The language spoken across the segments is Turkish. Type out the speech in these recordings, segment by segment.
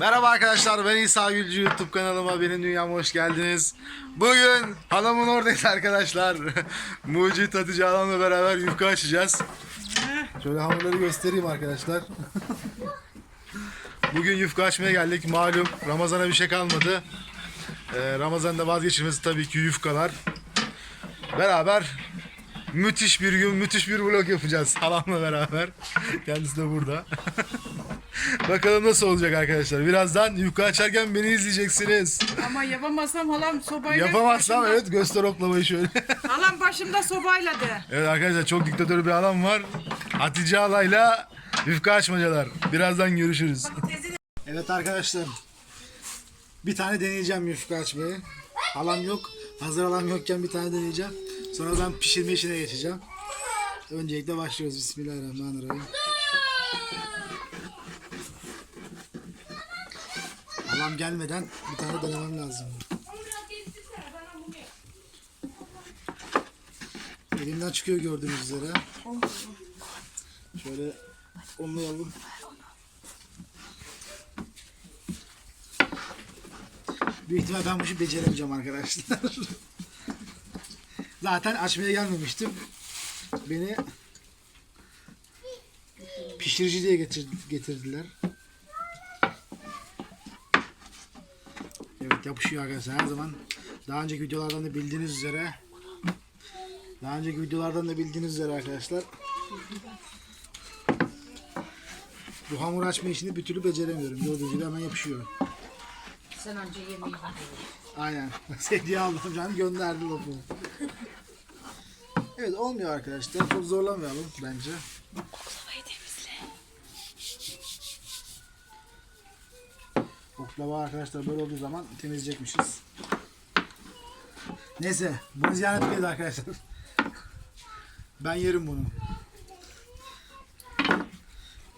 Merhaba arkadaşlar ben İsa Gülcü YouTube kanalıma benim dünyama hoş geldiniz. Bugün halamın oradayız arkadaşlar. Mucit Hatice halamla beraber yufka açacağız. Şöyle hamurları göstereyim arkadaşlar. Bugün yufka açmaya geldik malum Ramazan'a bir şey kalmadı. Ee, Ramazan'da vazgeçilmesi tabii ki yufkalar. Beraber müthiş bir gün müthiş bir vlog yapacağız halamla beraber. Kendisi de burada. Bakalım nasıl olacak arkadaşlar. Birazdan yufka açarken beni izleyeceksiniz. Ama yapamazsam halam sobayla... Yapamazsam başımda- evet göster oklamayı şöyle. Halam başımda sobayla de. evet arkadaşlar çok diktatör bir adam var. Hatice Alay'la yufka açmacalar. Birazdan görüşürüz. Evet arkadaşlar. Bir tane deneyeceğim yufka açmayı. Halam yok. Hazır halam yokken bir tane deneyeceğim. Sonra ben pişirme işine geçeceğim. Öncelikle başlıyoruz. Bismillahirrahmanirrahim. Halam gelmeden bir tane denemem lazım. Elimden çıkıyor gördüğünüz üzere. Şöyle onlayalım. Büyük ihtimal ben bu işi beceremeyeceğim arkadaşlar. Zaten açmaya gelmemiştim. Beni pişirici diye getir- getirdiler. Yapışıyor arkadaşlar her zaman. Daha önceki videolardan da bildiğiniz üzere daha önceki videolardan da bildiğiniz üzere arkadaşlar bu hamur açma işini bir türlü beceremiyorum. Gördüğünüz gibi hemen yapışıyor. Sen önce yemeği Aynen. Hediye aldım canım gönderdi lafı. Evet olmuyor arkadaşlar. Çok zorlamayalım bence. Oklava arkadaşlar böyle olduğu zaman temizleyecekmişiz. Neyse bunu ziyaret etmeyiz arkadaşlar. Ben yerim bunu.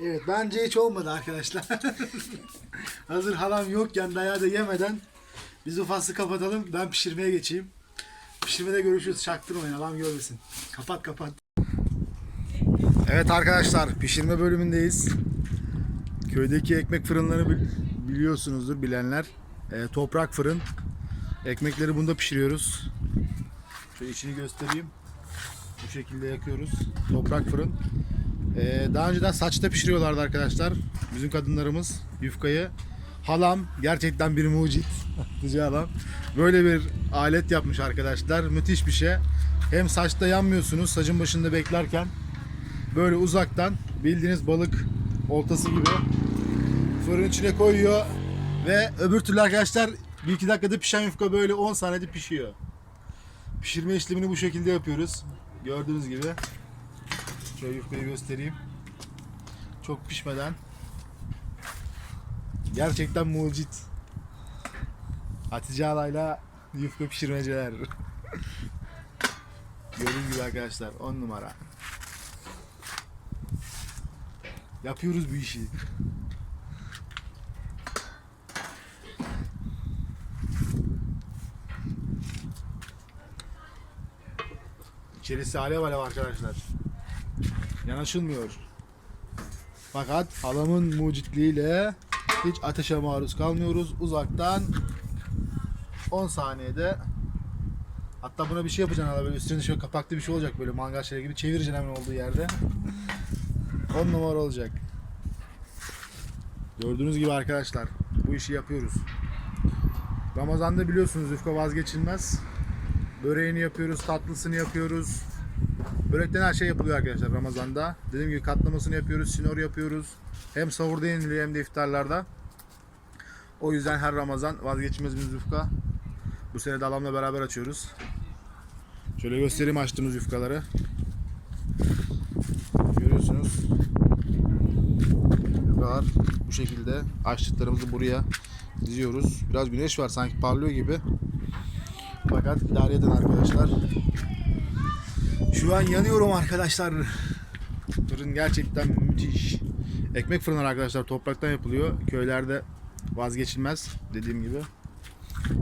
Evet bence hiç olmadı arkadaşlar. Hazır halam yokken dayağı da yemeden biz bu kapatalım. Ben pişirmeye geçeyim. Pişirmede görüşürüz. Çaktırmayın. Adam görmesin. Kapat kapat. Evet arkadaşlar pişirme bölümündeyiz. Köydeki ekmek fırınlarını bil- biliyorsunuzdur bilenler. Ee, toprak fırın. Ekmekleri bunda pişiriyoruz. Şöyle içini göstereyim. Bu şekilde yakıyoruz. Toprak fırın. Ee, daha önceden saçta pişiriyorlardı arkadaşlar. Bizim kadınlarımız yufkayı. Halam gerçekten bir mucit. Hatice halam. Böyle bir alet yapmış arkadaşlar. Müthiş bir şey. Hem saçta yanmıyorsunuz saçın başında beklerken. Böyle uzaktan bildiğiniz balık oltası gibi fırın içine koyuyor. Ve öbür türlü arkadaşlar bir iki dakikada pişen yufka böyle 10 saniyede pişiyor. Pişirme işlemini bu şekilde yapıyoruz. Gördüğünüz gibi. Şöyle yufkayı göstereyim. Çok pişmeden. Gerçekten mucit. Hatice Alay'la yufka pişirmeceler. Gördüğünüz gibi arkadaşlar 10 numara. Yapıyoruz bu işi. İçerisi alev alev arkadaşlar. Yanaşılmıyor. Fakat halamın mucitliğiyle hiç ateşe maruz kalmıyoruz. Uzaktan 10 saniyede hatta buna bir şey yapacaksın hala böyle şöyle kapaklı bir şey olacak böyle mangal şeyleri gibi çevireceksin hemen olduğu yerde. 10 numara olacak. Gördüğünüz gibi arkadaşlar bu işi yapıyoruz. Ramazan'da biliyorsunuz yufka vazgeçilmez. Böreğini yapıyoruz, tatlısını yapıyoruz. Börekten her şey yapılıyor arkadaşlar Ramazan'da. Dediğim gibi katlamasını yapıyoruz, sinor yapıyoruz. Hem sahurda yeniliyor hem de iftarlarda. O yüzden her Ramazan vazgeçilmez yufka. Bu sene de halamla beraber açıyoruz. Şöyle göstereyim açtığımız yufkaları. Görüyorsunuz. Yufkalar bu şekilde açtıklarımızı buraya diziyoruz. Biraz güneş var sanki parlıyor gibi. Fakat idare edin arkadaşlar. Şu an yanıyorum arkadaşlar. Fırın gerçekten müthiş. Ekmek fırınları arkadaşlar topraktan yapılıyor. Köylerde vazgeçilmez dediğim gibi.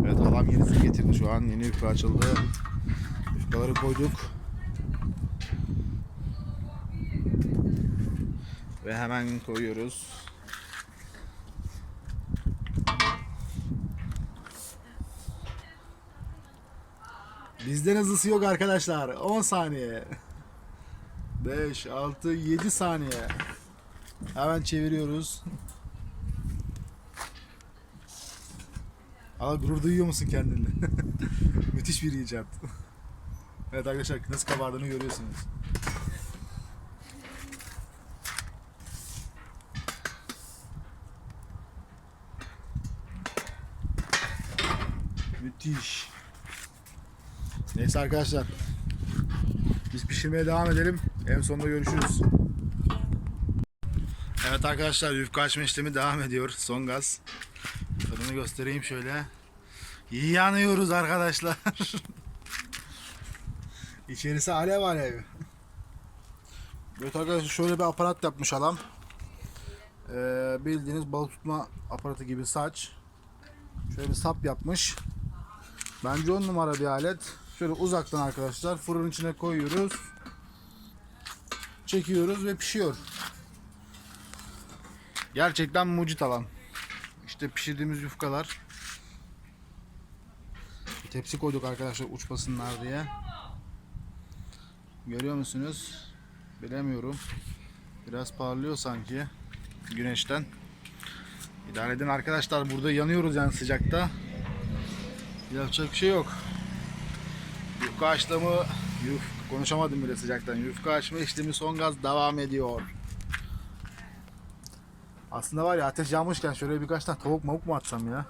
Evet halam yenisini getirdi şu an. Yeni yufka açıldı. Yufkaları koyduk. Ve hemen koyuyoruz. Bizden hızlısı yok arkadaşlar. 10 saniye. 5, 6, 7 saniye. Hemen çeviriyoruz. Aa, gurur duyuyor musun kendinle? Müthiş bir icat. evet arkadaşlar nasıl kabardığını görüyorsunuz. Müthiş. Neyse arkadaşlar. Biz pişirmeye devam edelim. En sonunda görüşürüz. Evet arkadaşlar yufka açma işlemi devam ediyor. Son gaz. Fırını göstereyim şöyle. Yanıyoruz arkadaşlar. İçerisi alev alev. Evet arkadaşlar şöyle bir aparat yapmış adam. Ee, bildiğiniz balık tutma aparatı gibi saç. Şöyle bir sap yapmış. Bence on numara bir alet. Şöyle uzaktan arkadaşlar fırının içine koyuyoruz. Çekiyoruz ve pişiyor. Gerçekten mucit alan. İşte pişirdiğimiz yufkalar. Tepsi koyduk arkadaşlar uçmasınlar diye. Görüyor musunuz? Bilemiyorum. Biraz parlıyor sanki güneşten. İdare edin arkadaşlar burada yanıyoruz yani sıcakta. Yapacak bir şey yok. Yufka açlama yuf konuşamadım bile sıcaktan. Yufka açma işlemi son gaz devam ediyor. Aslında var ya ateş yanmışken şöyle birkaç tane tavuk mavuk mu atsam ya?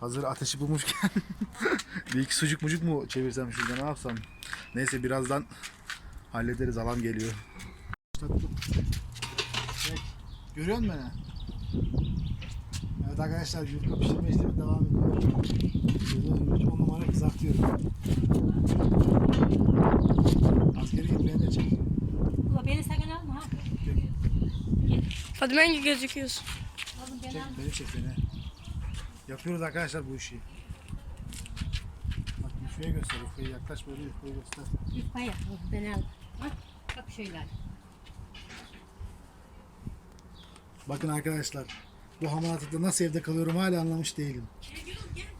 Hazır ateşi bulmuşken bir iki sucuk mucuk mu çevirsem şurada ne yapsam? Neyse birazdan hallederiz alan geliyor. Görüyor musun beni? Evet arkadaşlar yufka pişirme işlemi devam ediyor. 3 10 numara kızartıyorum. Askeri git beni de çek. Ulan beni sakın alma ha. Fadime gibi gözüküyorsun. Oğlum beni Çek alma. beni çek beni. Yapıyoruz arkadaşlar bu işi. Bak yufkayı göster yufkayı yaklaş böyle yufkayı göster. Yufkaya. Oğlum beni alma. Bak. Bak şöyle. Bakın arkadaşlar bu hamaratıkta nasıl evde kalıyorum hala anlamış değilim.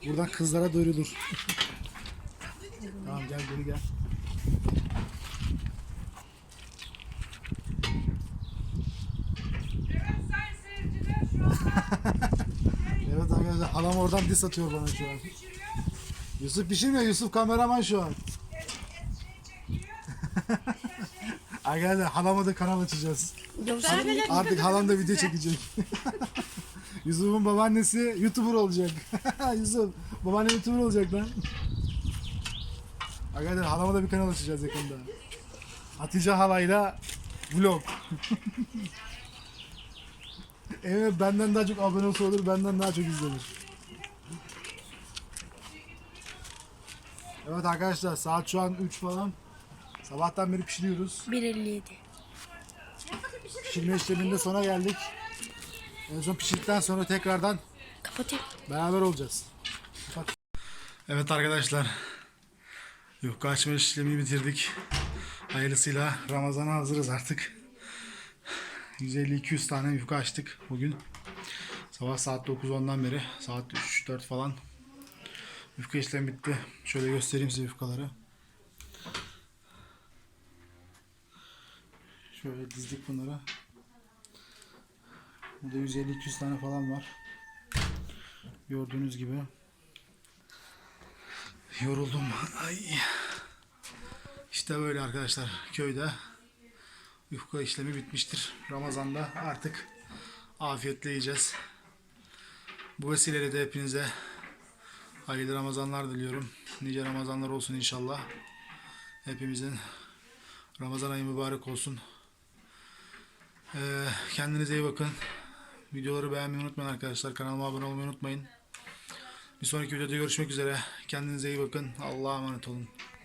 Buradan kızlara duyurulur. tamam gel geri gel. evet arkadaşlar halam oradan dis atıyor bana şu an. Yusuf pişirmiyor Yusuf kameraman şu an. Arkadaşlar halama da kanal açacağız. Artık halam da video çekecek. Yusuf'un babaannesi YouTuber olacak. Yusuf, babaanne YouTuber olacak lan. Arkadaşlar halama da bir kanal açacağız yakında. Hatice halayla vlog. evet benden daha çok abonesi olur, benden daha çok izlenir. Evet arkadaşlar saat şu an 3 falan. Sabahtan beri pişiriyoruz. 1.57. Pişirme işleminde sona geldik. En son pişirdikten sonra tekrardan Kapatayım. beraber olacağız. Kapat. Evet arkadaşlar. Yufka açma işlemini bitirdik. Hayırlısıyla Ramazan'a hazırız artık. 150-200 tane yufka açtık bugün. Sabah saat 9-10'dan beri. Saat 3-4 falan. Yufka işlemi bitti. Şöyle göstereyim size yufkaları. Şöyle dizdik bunları. Burada 150-200 tane falan var. Gördüğünüz gibi. Yoruldum. Ay. İşte böyle arkadaşlar köyde yufka işlemi bitmiştir. Ramazan'da artık afiyetle yiyeceğiz. Bu vesileyle de hepinize hayırlı Ramazanlar diliyorum. Nice Ramazanlar olsun inşallah. Hepimizin Ramazan ayı mübarek olsun. Ee, kendinize iyi bakın. Videoları beğenmeyi unutmayın arkadaşlar. Kanalıma abone olmayı unutmayın. Bir sonraki videoda görüşmek üzere. Kendinize iyi bakın. Allah'a emanet olun.